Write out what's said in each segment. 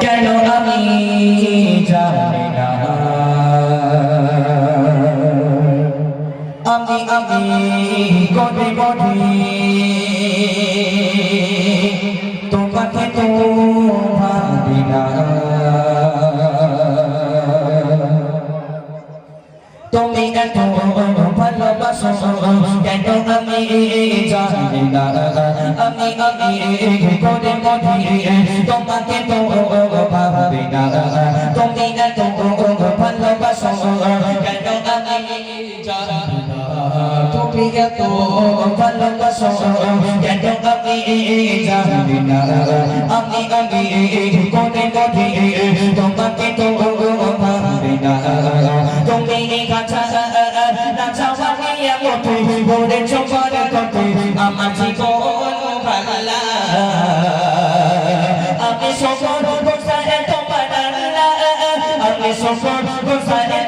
কেন আমি জানি না? আমি আমি কটে কটে তুমি এত ভালোবাসো কেন আমি জানি না, আমি আমি করে মনে তোমাকে তো ভাবি না। তুমি এত ভালোবাসো ভালোবাসো কেন আমি জানি না, আমি আমি করে মনে তোমাকে তো তুমি কাছা না চাওয়ানিয়া মতো ভরে চোপার কত আমার জীবন ভালা আমি সফর গোসারে তোমার আমি সফর গোসারে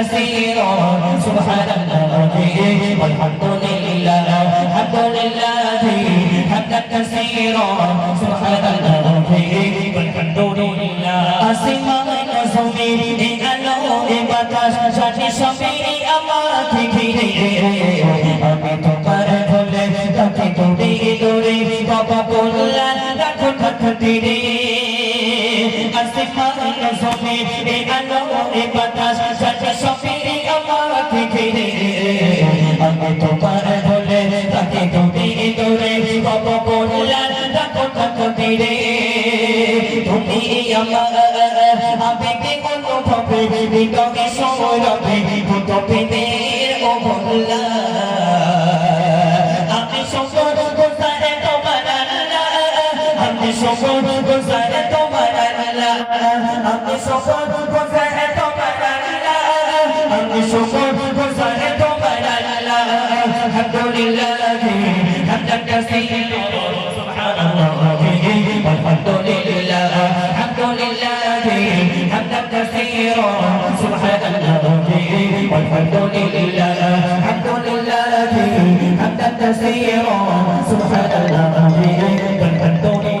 كثيرا سبحان الله والحمد لله الحمد لله حمدا كثيرا سبحان الله والحمد لله আসমান জমিন আলো বাতাস সাথে সবে আমাকে ঘিরে আমি তোমার ভুলে তাকে দৌড়ে দৌড়ে বাবা বললাম রাখো থাকতে রে আসমান জমিন আলো বাতাস সাথে সবে আমাকে ঘিরে আমি তোমার ভুলে তাকে দৌড়ে দৌড়ে বাবা বললাম রাখো থাকতে রে তুমি আমার আবেগে অনুভবে হৃদয়ে সৌরভে ভূত প্রেমের অবল্লা আমি সকল গোসারে আমি সকল গোসারে তোমার আল্লাহ আমি সকল গোসারে তোমার আল্লাহ আলহামদুলিল্লাহ হামদান কাসীর সুবহানাল্লাহ আলহামদুলিল্লাহ আলহামদুলিল্লাহ হামদান কাসীর সুবহানাল্লাহ, আলহামদুলিল্লাহ আলহামদুলিল্লাহ হামদান কাসীর সুবহানাল্লাহ, আলহামদুলিল্লাহ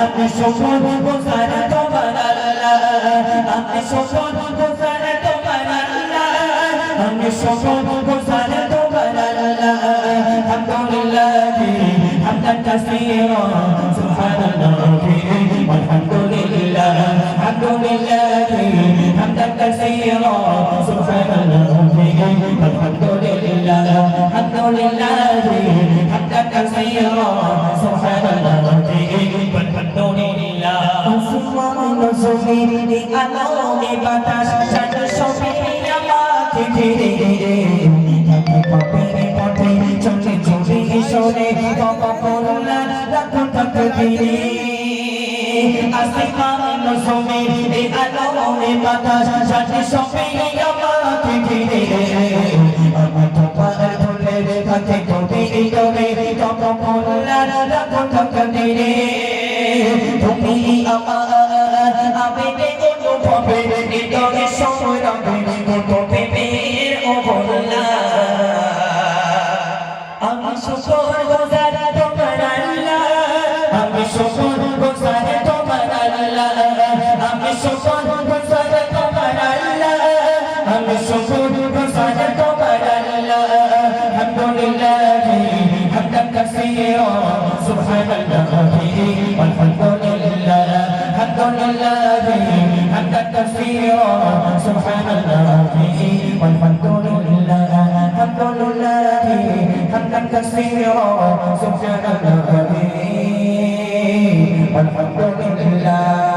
আমি সকল গোসার তোমার আল্লাহ আমি সকল গোসার তোমার আল্লাহ আমি সকল গোসার তোমার আল্লাহ আলহামদুলিল্লাহ হামদান কাসীরা সুবহানাল্লাহ আলহামদুলিল্লাহ আলহামদুলিল্লাহ হামদান কাসীরা সুবহানাল্লাহ আলহামদুলিল্লাহ আলহামদুলিল্লাহ হামদান কাসীরা আসমান জমিন আলো বাতাস সাত সবে আমাকে ঘিরে থাকে পাপের পথে চলে চলে সরে করুণা রাখো তাকদীরে আসমান জমিন আলো বাতাস সাত সবে আমাকে ঘিরে আমি তোমার ভুলে থাকে কবি ডরে তব করুণা রাখো তাকদীরে তুমি আমার আবেগে অনুভবে হৃদয়ে সৌরভে কত প্রেমের অবলা আমি সকল গোজার তোমার আল্লাহ আমি সকল গোজার তোমার আল্লাহ আমি সকল গোজার তোমার আল্লাহ আমি সকল গোজার তোমার আল্লাহ আলহামদুলিল্লাহ كثيرا سبحان الله والحمد لله الحمد لله أنت التكفير سبحان الله والحمد لله الحمد لله أنت التكفير سبحان الله والحمد لله